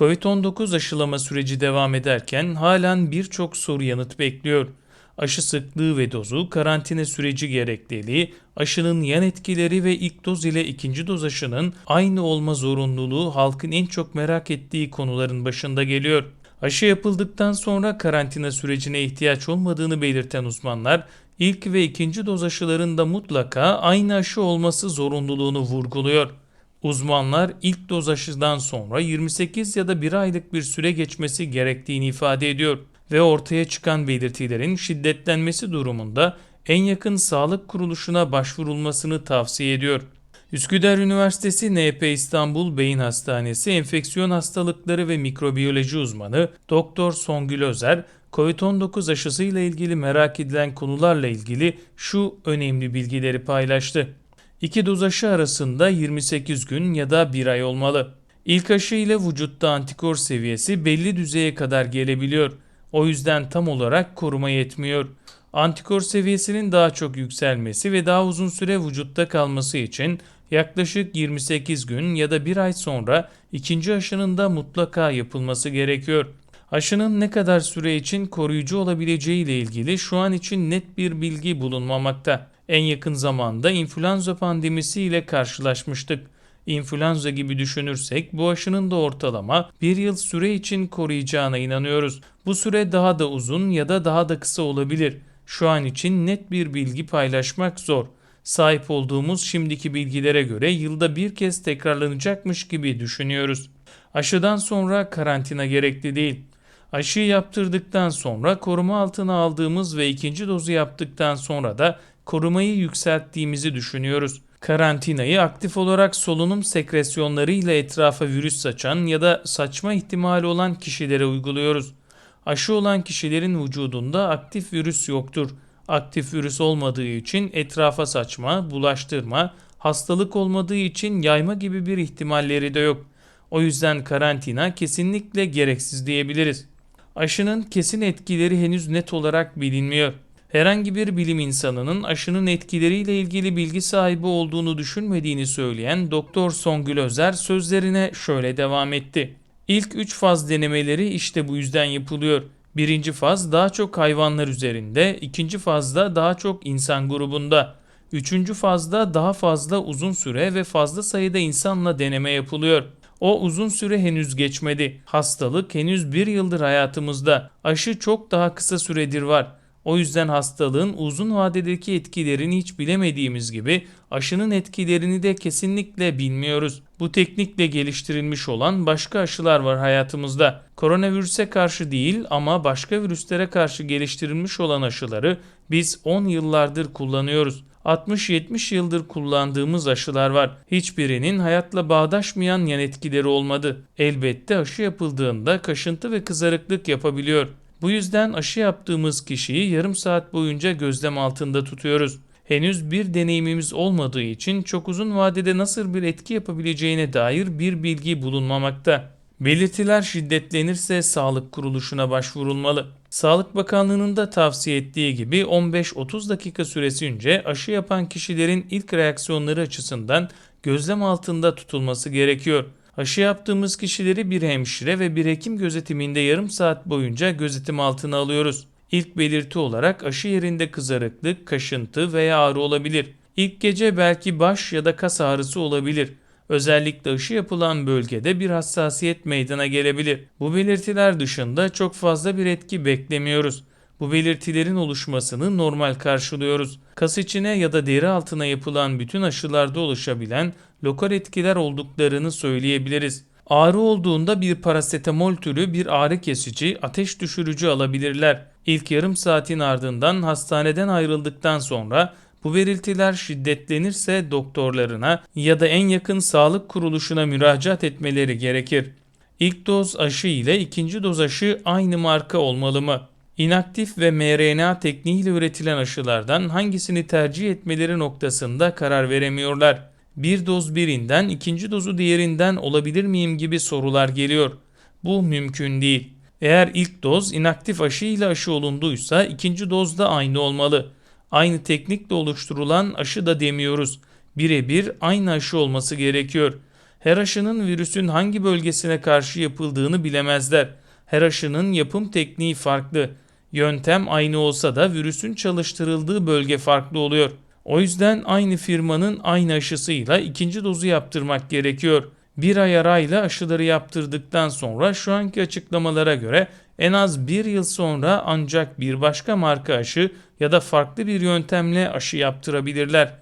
Covid-19 aşılama süreci devam ederken halen birçok soru yanıt bekliyor. Aşı sıklığı ve dozu, karantina süreci gerekliliği, aşının yan etkileri ve ilk doz ile ikinci doz aşının aynı olma zorunluluğu halkın en çok merak ettiği konuların başında geliyor. Aşı yapıldıktan sonra karantina sürecine ihtiyaç olmadığını belirten uzmanlar, ilk ve ikinci doz aşılarında mutlaka aynı aşı olması zorunluluğunu vurguluyor. Uzmanlar ilk doz aşıdan sonra 28 ya da 1 aylık bir süre geçmesi gerektiğini ifade ediyor ve ortaya çıkan belirtilerin şiddetlenmesi durumunda en yakın sağlık kuruluşuna başvurulmasını tavsiye ediyor. Üsküdar Üniversitesi NP İstanbul Beyin Hastanesi Enfeksiyon Hastalıkları ve Mikrobiyoloji uzmanı Doktor Songül Özer, COVID-19 aşısıyla ilgili merak edilen konularla ilgili şu önemli bilgileri paylaştı. İki doz aşı arasında 28 gün ya da 1 ay olmalı. İlk aşı ile vücutta antikor seviyesi belli düzeye kadar gelebiliyor. O yüzden tam olarak koruma yetmiyor. Antikor seviyesinin daha çok yükselmesi ve daha uzun süre vücutta kalması için yaklaşık 28 gün ya da 1 ay sonra ikinci aşının da mutlaka yapılması gerekiyor. Aşının ne kadar süre için koruyucu olabileceği ile ilgili şu an için net bir bilgi bulunmamakta. En yakın zamanda influenza pandemisi ile karşılaşmıştık. İnfluenza gibi düşünürsek bu aşının da ortalama bir yıl süre için koruyacağına inanıyoruz. Bu süre daha da uzun ya da daha da kısa olabilir. Şu an için net bir bilgi paylaşmak zor. Sahip olduğumuz şimdiki bilgilere göre yılda bir kez tekrarlanacakmış gibi düşünüyoruz. Aşıdan sonra karantina gerekli değil. Aşıyı yaptırdıktan sonra koruma altına aldığımız ve ikinci dozu yaptıktan sonra da korumayı yükselttiğimizi düşünüyoruz. Karantinayı aktif olarak solunum sekresyonlarıyla etrafa virüs saçan ya da saçma ihtimali olan kişilere uyguluyoruz. Aşı olan kişilerin vücudunda aktif virüs yoktur. Aktif virüs olmadığı için etrafa saçma, bulaştırma, hastalık olmadığı için yayma gibi bir ihtimalleri de yok. O yüzden karantina kesinlikle gereksiz diyebiliriz. Aşının kesin etkileri henüz net olarak bilinmiyor. Herhangi bir bilim insanının aşının etkileriyle ilgili bilgi sahibi olduğunu düşünmediğini söyleyen Doktor Songül Özer sözlerine şöyle devam etti. İlk 3 faz denemeleri işte bu yüzden yapılıyor. Birinci faz daha çok hayvanlar üzerinde, ikinci fazda daha çok insan grubunda. Üçüncü fazda daha fazla uzun süre ve fazla sayıda insanla deneme yapılıyor. O uzun süre henüz geçmedi. Hastalık henüz bir yıldır hayatımızda. Aşı çok daha kısa süredir var. O yüzden hastalığın uzun vadedeki etkilerini hiç bilemediğimiz gibi aşının etkilerini de kesinlikle bilmiyoruz. Bu teknikle geliştirilmiş olan başka aşılar var hayatımızda. Koronavirüse karşı değil ama başka virüslere karşı geliştirilmiş olan aşıları biz 10 yıllardır kullanıyoruz. 60-70 yıldır kullandığımız aşılar var. Hiçbirinin hayatla bağdaşmayan yan etkileri olmadı. Elbette aşı yapıldığında kaşıntı ve kızarıklık yapabiliyor. Bu yüzden aşı yaptığımız kişiyi yarım saat boyunca gözlem altında tutuyoruz. Henüz bir deneyimimiz olmadığı için çok uzun vadede nasıl bir etki yapabileceğine dair bir bilgi bulunmamakta. Belirtiler şiddetlenirse sağlık kuruluşuna başvurulmalı. Sağlık Bakanlığı'nın da tavsiye ettiği gibi 15-30 dakika süresince aşı yapan kişilerin ilk reaksiyonları açısından gözlem altında tutulması gerekiyor. Aşı yaptığımız kişileri bir hemşire ve bir hekim gözetiminde yarım saat boyunca gözetim altına alıyoruz. İlk belirti olarak aşı yerinde kızarıklık, kaşıntı veya ağrı olabilir. İlk gece belki baş ya da kas ağrısı olabilir. Özellikle aşı yapılan bölgede bir hassasiyet meydana gelebilir. Bu belirtiler dışında çok fazla bir etki beklemiyoruz. Bu belirtilerin oluşmasını normal karşılıyoruz. Kas içine ya da deri altına yapılan bütün aşılarda oluşabilen lokal etkiler olduklarını söyleyebiliriz. Ağrı olduğunda bir parasetamol türü bir ağrı kesici, ateş düşürücü alabilirler. İlk yarım saatin ardından hastaneden ayrıldıktan sonra bu belirtiler şiddetlenirse doktorlarına ya da en yakın sağlık kuruluşuna müracaat etmeleri gerekir. İlk doz aşı ile ikinci doz aşı aynı marka olmalı mı? İnaktif ve mRNA tekniğiyle üretilen aşılardan hangisini tercih etmeleri noktasında karar veremiyorlar. Bir doz birinden, ikinci dozu diğerinden olabilir miyim gibi sorular geliyor. Bu mümkün değil. Eğer ilk doz inaktif aşı ile aşı olunduysa ikinci doz da aynı olmalı. Aynı teknikle oluşturulan aşı da demiyoruz. Birebir aynı aşı olması gerekiyor. Her aşının virüsün hangi bölgesine karşı yapıldığını bilemezler. Her aşının yapım tekniği farklı. Yöntem aynı olsa da virüsün çalıştırıldığı bölge farklı oluyor. O yüzden aynı firmanın aynı aşısıyla ikinci dozu yaptırmak gerekiyor. Bir ay arayla aşıları yaptırdıktan sonra şu anki açıklamalara göre en az bir yıl sonra ancak bir başka marka aşı ya da farklı bir yöntemle aşı yaptırabilirler.